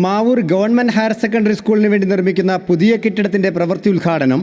Mavoor government higher secondary സ്കൂളിന് വേണ്ടി നിർമ്മിക്കുന്ന പുതിയ കെട്ടിടത്തിന്റെ പ്രവൃത്തി ഉദ്ഘാടനം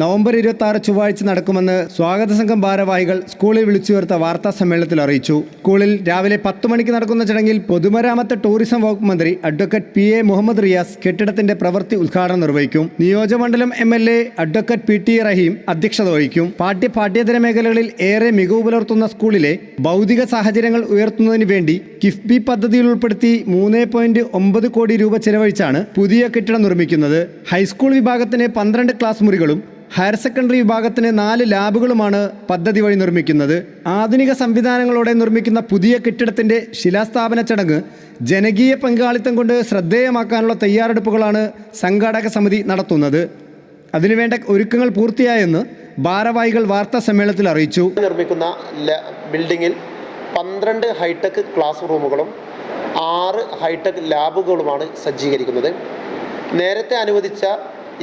നവംബർ ഇരുപത്തി ആറ് ചൊവ്വാഴ്ച നടക്കുമെന്ന് സ്വാഗത സംഘം ഭാരവാഹികൾ സ്കൂളിൽ വിളിച്ചു ചേർത്ത വാർത്താ സമ്മേളനത്തിൽ അറിയിച്ചു. സ്കൂളിൽ രാവിലെ പത്ത് മണിക്ക് നടക്കുന്ന ചടങ്ങിൽ പൊതുമരാമത്ത് ടൂറിസം വകുപ്പ് മന്ത്രി advocate P A Muhammad Riyas കെട്ടിടത്തിന്റെ പ്രവൃത്തി ഉദ്ഘാടനം നിർവഹിക്കും. നിയോജകമണ്ഡലം M L A advocate P T Rahim അധ്യക്ഷത വഹിക്കും. പാഠ്യ പാഠ്യേതര മേഖലകളിൽ ഏറെ മികവ് പുലർത്തുന്ന സ്കൂളിലെ ഭൗതിക സാഹചര്യങ്ങൾ ഉയർത്തുന്നതിന് വേണ്ടി കിഫ്ബി പദ്ധതിയിൽ ഉൾപ്പെടുത്തി മൂന്ന് പോയിന്റ് ഒമ്പത് കോടി രൂപ ചെലവഴിച്ചാണ് പുതിയ കെട്ടിടം നിർമ്മിക്കുന്നത്. ഹൈസ്കൂൾ വിഭാഗത്തിന് പന്ത്രണ്ട് ക്ലാസ് മുറികളും ഹയർ സെക്കൻഡറി വിഭാഗത്തിന് നാല് ലാബുകളുമാണ് പദ്ധതി വഴി നിർമ്മിക്കുന്നത്. ആധുനിക സംവിധാനങ്ങളോടെ നിർമ്മിക്കുന്ന പുതിയ കെട്ടിടത്തിന്റെ ശിലാസ്ഥാപന ചടങ്ങ് ജനകീയ പങ്കാളിത്തം കൊണ്ട് ശ്രദ്ധേയമാക്കാനുള്ള തയ്യാറെടുപ്പുകളാണ് സംഘാടക സമിതി നടത്തുന്നത്. അതിനുവേണ്ട ഒരുക്കങ്ങൾ പൂർത്തിയായെന്ന് ഭാരവാഹികൾ വാർത്താ സമ്മേളനത്തിൽ അറിയിച്ചു. നിർമ്മിക്കുന്ന ബിൽഡിങ്ങിൽ പന്ത്രണ്ട് ഹൈടെക് ക്ലാസ് റൂമുകളും ആറ് ഹൈടെക് ലാബുകളുമാണ് സജ്ജീകരിക്കുന്നത്. നേരത്തെ അനുവദിച്ച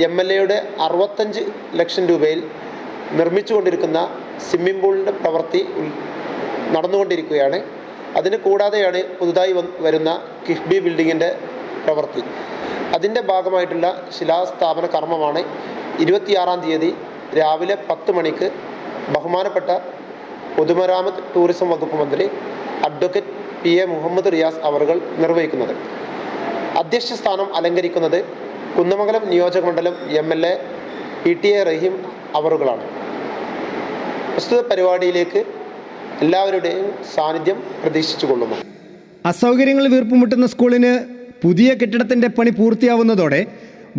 എം എൽ എയുടെ അറുപത്തഞ്ച് ലക്ഷം രൂപയിൽ നിർമ്മിച്ചുകൊണ്ടിരിക്കുന്ന സ്വിമ്മിംഗ് പൂളിന്റെ പ്രവൃത്തി നടന്നുകൊണ്ടിരിക്കുകയാണ്. അതിന് കൂടാതെയാണ് പുതുതായി വരുന്ന കിഫ്ബി ബിൽഡിങ്ങിന്റെ പ്രവൃത്തി. അതിന്റെ ഭാഗമായിട്ടുള്ള ശിലാസ്ഥാപന കർമ്മമാണ് ഇരുപത്തിയാറാം തീയതി രാവിലെ പത്ത് മണിക്ക് ബഹുമാനപ്പെട്ട പൊതുമരാമത്ത് ടൂറിസം വകുപ്പ് മന്ത്രി advocate P A Muhammad Riyas അവറുകൾ നിർവഹിക്കുന്നത്. അധ്യക്ഷ സ്ഥാനം അലങ്കരിക്കുന്നത് കുന്നമംഗലം നിയോജകമണ്ഡലം M L A E T A Rahim അവറുകളാണ്. പ്രസ്തുത പരിപാടിയിലേക്ക് എല്ലാവരുടെയും സാന്നിധ്യം പ്രതീക്ഷിച്ചു കൊള്ളുന്നു. അസൗകര്യങ്ങൾ വീർപ്പുമുട്ടുന്ന സ്കൂളിന് പുതിയ കെട്ടിടത്തിന്റെ പണി പൂർത്തിയാവുന്നതോടെ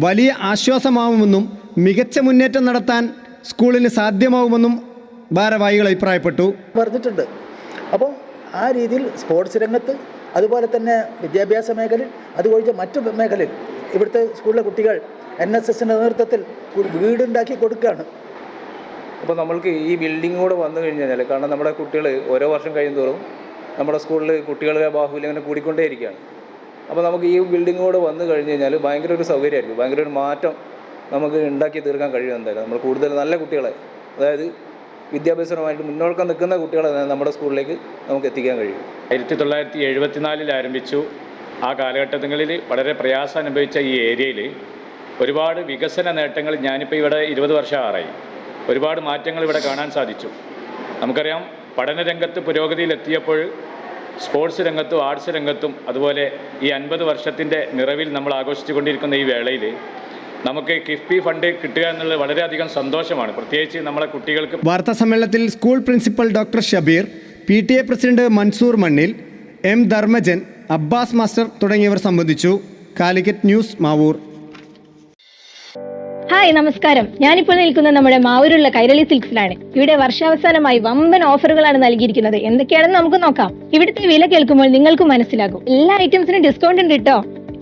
വലിയ ആശ്വാസമാവുമെന്നും മികച്ച മുന്നേറ്റം നടത്താൻ സ്കൂളിന് സാധ്യമാവുമെന്നും ഭാരവാഹികൾ അഭിപ്രായപ്പെട്ടു. പറഞ്ഞിട്ടുണ്ട്. അപ്പോൾ ആ രീതിയിൽ സ്പോർട്സ് രംഗത്ത് അതുപോലെ തന്നെ വിദ്യാഭ്യാസ മേഖലയിൽ അതുപോലെ മറ്റു മേഖലയിൽ ഇവിടുത്തെ സ്കൂളിലെ കുട്ടികൾ എൻ എസ് എസിന്റെ നേതൃത്വത്തിൽ ഒരു വീടുണ്ടാക്കി കൊടുക്കുകയാണ്. അപ്പോൾ നമ്മൾക്ക് ഈ ബിൽഡിംഗ് കൂടെ വന്നു കഴിഞ്ഞാൽ കാരണം നമ്മുടെ കുട്ടികൾ ഓരോ വർഷം കഴിയുന്തോറും നമ്മുടെ സ്കൂളിൽ കുട്ടികളുടെ ബാഹുല്യം ഇങ്ങനെ കൂടിക്കൊണ്ടേയിരിക്കുകയാണ്. അപ്പോൾ നമുക്ക് ഈ ബിൽഡിംഗ് കൂടെ വന്നു കഴിഞ്ഞ് കഴിഞ്ഞാൽ ഭയങ്കര ഒരു സൗകര്യമായിരിക്കും. ഭയങ്കര ഒരു മാറ്റം നമുക്ക് ഉണ്ടാക്കി തീർക്കാൻ കഴിയും എന്തായാലും. നമ്മൾ കൂടുതൽ നല്ല കുട്ടികളെ അതായത് വിദ്യാഭ്യാസപരമായിട്ട് മുന്നോക്കം നിൽക്കുന്ന കുട്ടികളെ നമ്മുടെ സ്കൂളിലേക്ക് നമുക്ക് എത്തിക്കാൻ കഴിയും. ആയിരത്തി തൊള്ളായിരത്തി എഴുപത്തിനാലിൽ ആരംഭിച്ചു. ആ കാലഘട്ടങ്ങളിൽ വളരെ പ്രയാസം അനുഭവിച്ച ഈ ഏരിയയിൽ ഒരുപാട് വികസന നേട്ടങ്ങൾ ഞാനിപ്പോൾ ഇവിടെ ഇരുപത് വർഷം ആറായി. ഒരുപാട് മാറ്റങ്ങൾ ഇവിടെ കാണാൻ സാധിച്ചു. നമുക്കറിയാം പഠനരംഗത്ത് പുരോഗതിയിലെത്തിയപ്പോൾ സ്പോർട്സ് രംഗത്തും ആർട്സ് രംഗത്തും അതുപോലെ ഈ അൻപത് വർഷത്തിന്റെ നിറവിൽ നമ്മൾ ആഘോഷിച്ചു കൊണ്ടിരിക്കുന്ന ഈ വേളയിൽ നമുക്ക് കിഫ്ബി ഫണ്ട് കിട്ടുക എന്നുള്ളത് വളരെയധികം സന്തോഷമാണ്. പ്രത്യേകിച്ച് നമ്മളെ കുട്ടികൾക്ക് വാർത്താ സമ്മേളനത്തിൽ school principal doctor Shabeer P president Mansoor Mannil M Dharmajan Abbas master തുടങ്ങിയവർ സംബന്ധിച്ചു. കാലിക്കറ്റ് ന്യൂസ് മാവൂർ. ഹായ് നമസ്കാരം. ഞാനിപ്പോൾ നിൽക്കുന്നത് നമ്മുടെ മാവൂരുള്ള കൈരളി സിൽക്സിലാണ്. ഇവിടെ വർഷാവസാനമായി വമ്പൻ ഓഫറുകളാണ് നൽകിയിരിക്കുന്നത്. എന്തൊക്കെയാണെന്ന് നമുക്ക് നോക്കാം. ഇവിടുത്തെ വില കേൾക്കുമ്പോൾ നിങ്ങൾക്ക് മനസ്സിലാകും. എല്ലാ ഐറ്റംസിനും ഡിസ്കൗണ്ട് ഉണ്ട് കേട്ടോ